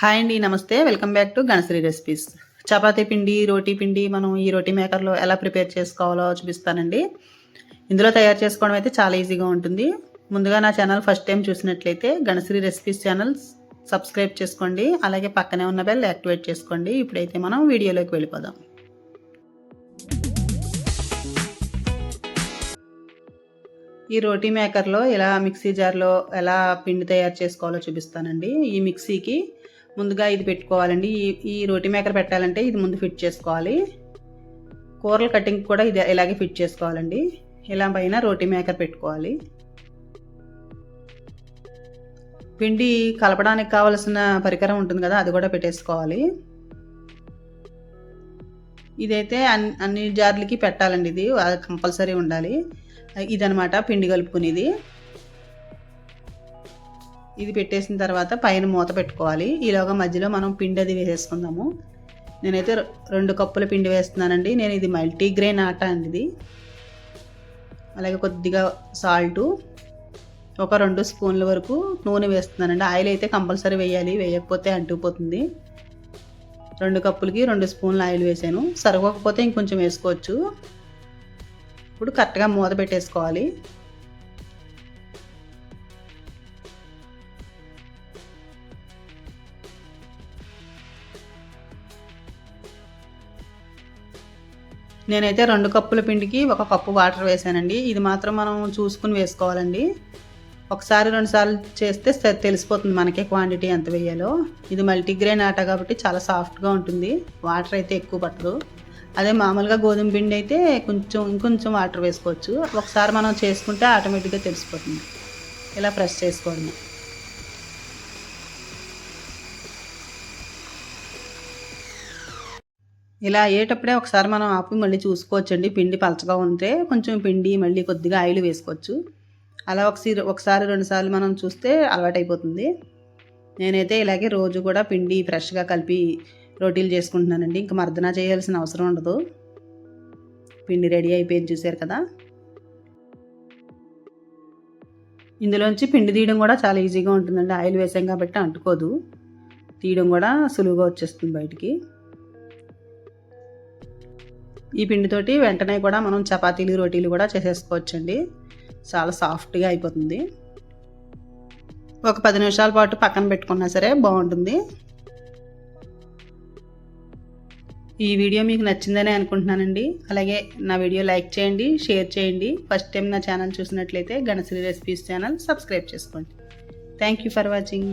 Hi అండి నమస్తే. Welcome back to Ganasri recipes. Chapati పిండి రోటీ పిండి మనం ఈ రోటీ మేకర్లో ఎలా ప్రిపేర్ చేసుకోవాలో చూపిస్తానండి. ఇందులో తయారు చేసుకోవడం అయితే చాలా ఈజీగా ఉంటుంది. ముందుగా నా ఛానల్ ఫస్ట్ టైం చూసినట్లయితే గణశ్రీ రెసిపీస్ ఛానల్ సబ్స్క్రైబ్ చేసుకోండి. అలాగే పక్కనే ఉన్న బెల్ యాక్టివేట్ చేసుకోండి. ఇప్పుడైతే మనం వీడియోలోకి వెళ్ళిపోదాం. ఈ రోటీ మేకర్లో ఎలా మిక్సీ జార్లో ఎలా పిండి తయారు చేసుకోవాలో చూపిస్తానండి. ఈ మిక్సీకి ముందుగా ఇది పెట్టుకోవాలండి. ఈ ఈ రోటీ మేకర్ పెట్టాలంటే ఇది ముందు ఫిట్ చేసుకోవాలి. కూరల కటింగ్ కూడా ఇది ఇలాగే ఫిట్ చేసుకోవాలండి. ఇలా పైన రోటీ మేకర్ పెట్టుకోవాలి. పిండి కలపడానికి కావలసిన పరికరం ఉంటుంది కదా అది కూడా పెట్టేసుకోవాలి. ఇదైతే అన్ని అన్ని జార్లకి పెట్టాలండి ఇది అది కంపల్సరీ ఉండాలి. ఇదనమాట పిండి కలుపుకునేది. ఇది పెట్టేసిన తర్వాత పైన మూత పెట్టుకోవాలి. ఈలోగా మధ్యలో మనం పిండి అది వేసేసుకుందాము. నేనైతే రెండు కప్పుల పిండి వేస్తున్నానండి. నేను ఇది మల్టీగ్రెయిన్ ఆట అండి ఇది. అలాగే కొద్దిగా సాల్టు. ఒక రెండు స్పూన్ల వరకు నూనె వేస్తున్నానండి. ఆయిల్ అయితే కంపల్సరీ వేయాలి. వేయకపోతే అంటుకుపోతుంది. రెండు కప్పులకి రెండు స్పూన్లు ఆయిల్ వేసాను. సరిపోకపోతే ఇంకొంచెం వేసుకోవచ్చు. ఇప్పుడు కరెక్ట్గా మూత పెట్టేసుకోవాలి. నేనైతే రెండు కప్పుల పిండికి ఒక కప్పు వాటర్ వేసానండి ఇది మాత్రం మనం చూసుకుని వేసుకోవాలండి. ఒకసారి రెండుసార్లు చేస్తే తెలిసిపోతుంది మనకే క్వాంటిటీ ఎంత వేయాలో. ఇది మల్టీగ్రెయిన్ ఆట కాబట్టి చాలా సాఫ్ట్గా ఉంటుంది. వాటర్ అయితే ఎక్కువ పట్టదు. అదే మామూలుగా గోధుమ పిండి అయితే కొంచెం ఇంకొంచెం వాటర్ వేసుకోవచ్చు. ఒకసారి మనం చేసుకుంటే ఆటోమేటిక్గా తెలిసిపోతుంది. ఇలా ప్రెస్ చేసుకోవడమే. ఇలా అయ్యేటప్పుడే ఒకసారి మనం ఆపి మళ్ళీ చూసుకోవచ్చండి. పిండి పలచగా ఉంటే కొంచెం పిండి మళ్ళీ కొద్దిగా ఆయిల్ వేసుకోవచ్చు. అలా ఒకసారి ఒకసారి రెండుసార్లు మనం చూస్తే అలవాటైపోతుంది. నేనైతే ఇలాగే రోజు కూడా పిండి ఫ్రెష్గా కలిపి రోటీలు చేసుకుంటున్నానండి. ఇంకా మర్దన చేయాల్సిన అవసరం ఉండదు. పిండి రెడీ అయిపోయింది చూసారు కదా. ఇందులోంచి పిండి తీయడం కూడా చాలా ఈజీగా ఉంటుందండి. ఆయిల్ వేసాం కాబట్టి అంటుకోదు. తీయడం కూడా సులువుగా వచ్చేస్తుంది బయటికి. ఈ పిండితోటి వెంటనే కూడా మనం చపాతీలు రోటీలు కూడా చేసేసుకోవచ్చండి. చాలా సాఫ్ట్గా అయిపోతుంది. ఒక పది నిమిషాల పాటు పక్కన పెట్టుకున్నా సరే బాగుంటుంది. ఈ వీడియో మీకు నచ్చిందని అనుకుంటున్నానండి. అలాగే నా వీడియో లైక్ చేయండి షేర్ చేయండి. ఫస్ట్ టైం నా ఛానల్ చూసినట్లయితే గణశ్రీ రెసిపీస్ ఛానల్ సబ్స్క్రైబ్ చేసుకోండి. Thank you for watching.